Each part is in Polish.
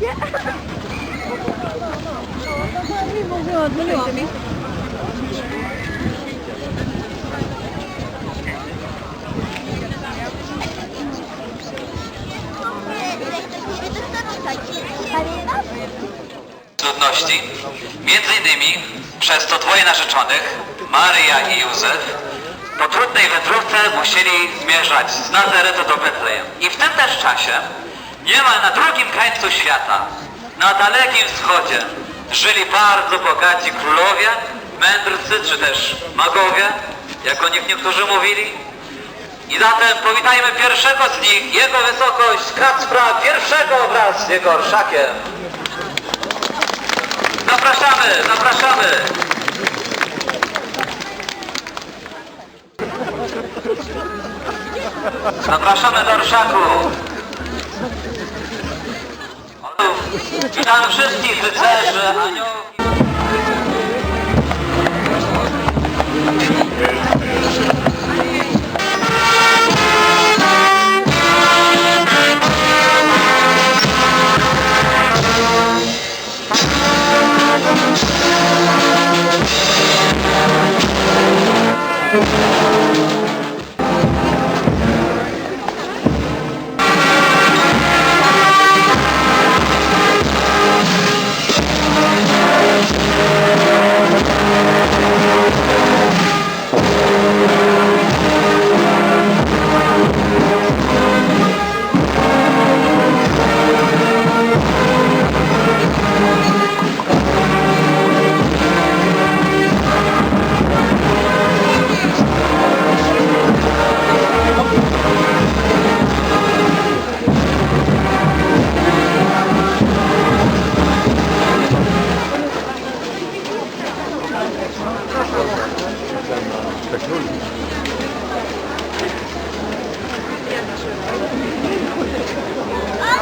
mi. trudności, między innymi przez to dwoje narzeczonych, Maryja i Józef, po trudnej wędrówce musieli zmierzać z Nazaretu do Betlejem. I w tym też czasie niemal na drugim krańcu świata, na dalekim wschodzie, żyli bardzo bogaci królowie, mędrcy czy też magowie, jak o nich niektórzy mówili. I zatem powitajmy pierwszego z nich, jego wysokość Kacpra pierwszego wraz z jego orszakiem. Zapraszamy, zapraszamy. Zapraszamy do Orszaku. Witamy wszystkich rycerzy, aniołów. А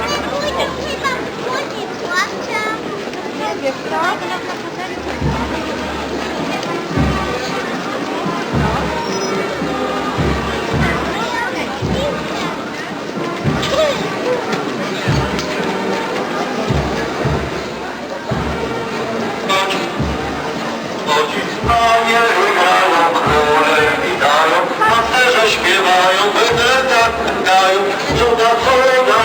не будет, мы там ходим, плачем. Panie grają, króle witają, pasterze śpiewają, będę tak dają, cuda, cuda.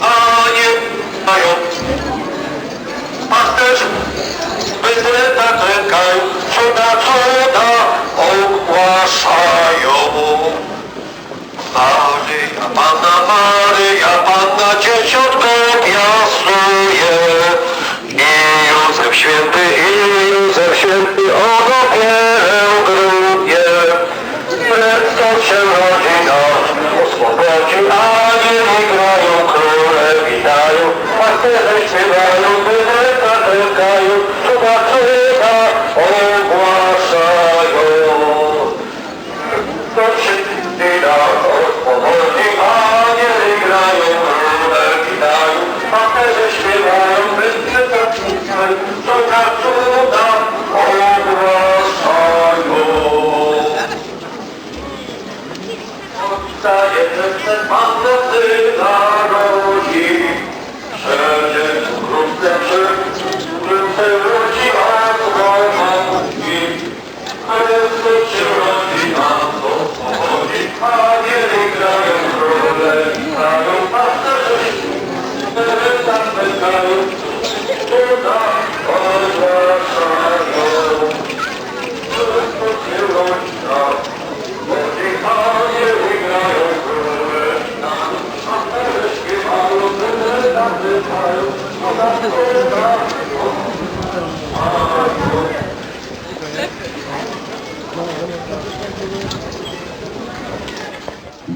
Panie mają, pasterze, tak czekają, cuda, cuda, ogłaszają. Maryja, Panna Maryja, Święty, Józef Święty o dopierę grudnie. Prędko się rodzi nasz, oswobodzi, anieli grają, króle witają, pasterze śpiewają, bydlęta czekają, Sayınız mahluktuylar o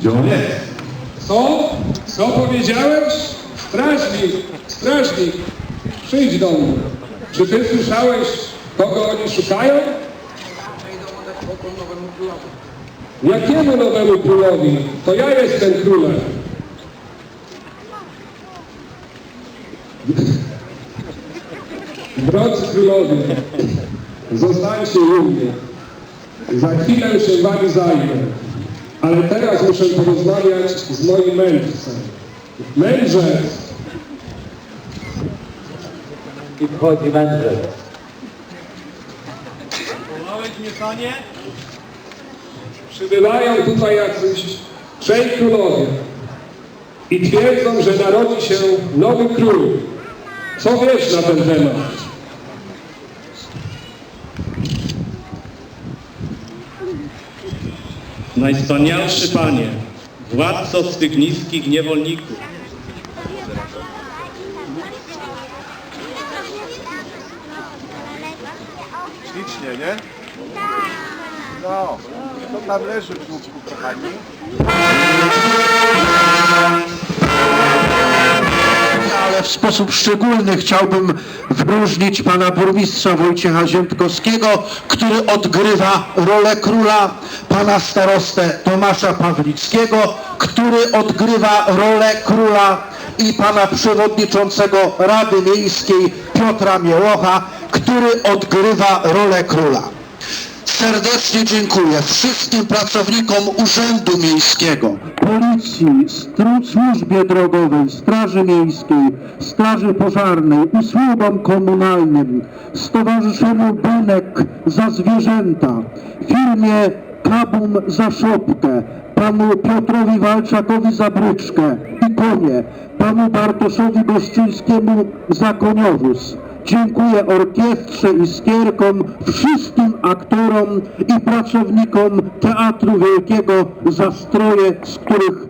Jest? Co? Co powiedziałeś? Strażnik, strażnik, przyjdź do mnie. Czy ty słyszałeś, kogo oni szukają? Jakiemu nowemu królowi? To ja jestem królem. Drodzy królowie, zostańcie u mnie. Za chwilę się wami zajmę. Ale teraz muszę porozmawiać z moim mędrcem. Mędrzec! I wchodzi mędrzec. Przybywają tutaj jacyś trzej królowie i twierdzą, że narodzi się nowy król. Co wiesz na ten temat? Najwspanialszy Panie, władco swych niskich niewolników, Ślicznie, nie? No, to tam leży w żółtku, kochani. W sposób szczególny chciałbym wyróżnić pana burmistrza Wojciecha Ziętkowskiego, który odgrywa rolę króla, pana starostę Tomasza Pawlickiego, który odgrywa rolę króla i pana przewodniczącego Rady Miejskiej Piotra Miełocha, który odgrywa rolę króla. Serdecznie dziękuję wszystkim pracownikom Urzędu Miejskiego, Policji, stru- Służbie Drogowej, Straży Miejskiej, Straży Pożarnej, usługom komunalnym, Stowarzyszeniu Benek za Zwierzęta, firmie Kabum za Szopkę, panu Piotrowi Walczakowi za Bryczkę i konie, panu Bartoszowi Gościńskiemu za koniowóz. Dziękuję orkiestrze i skierkom, wszystkim aktorom i pracownikom Teatru Wielkiego za stroje, z których...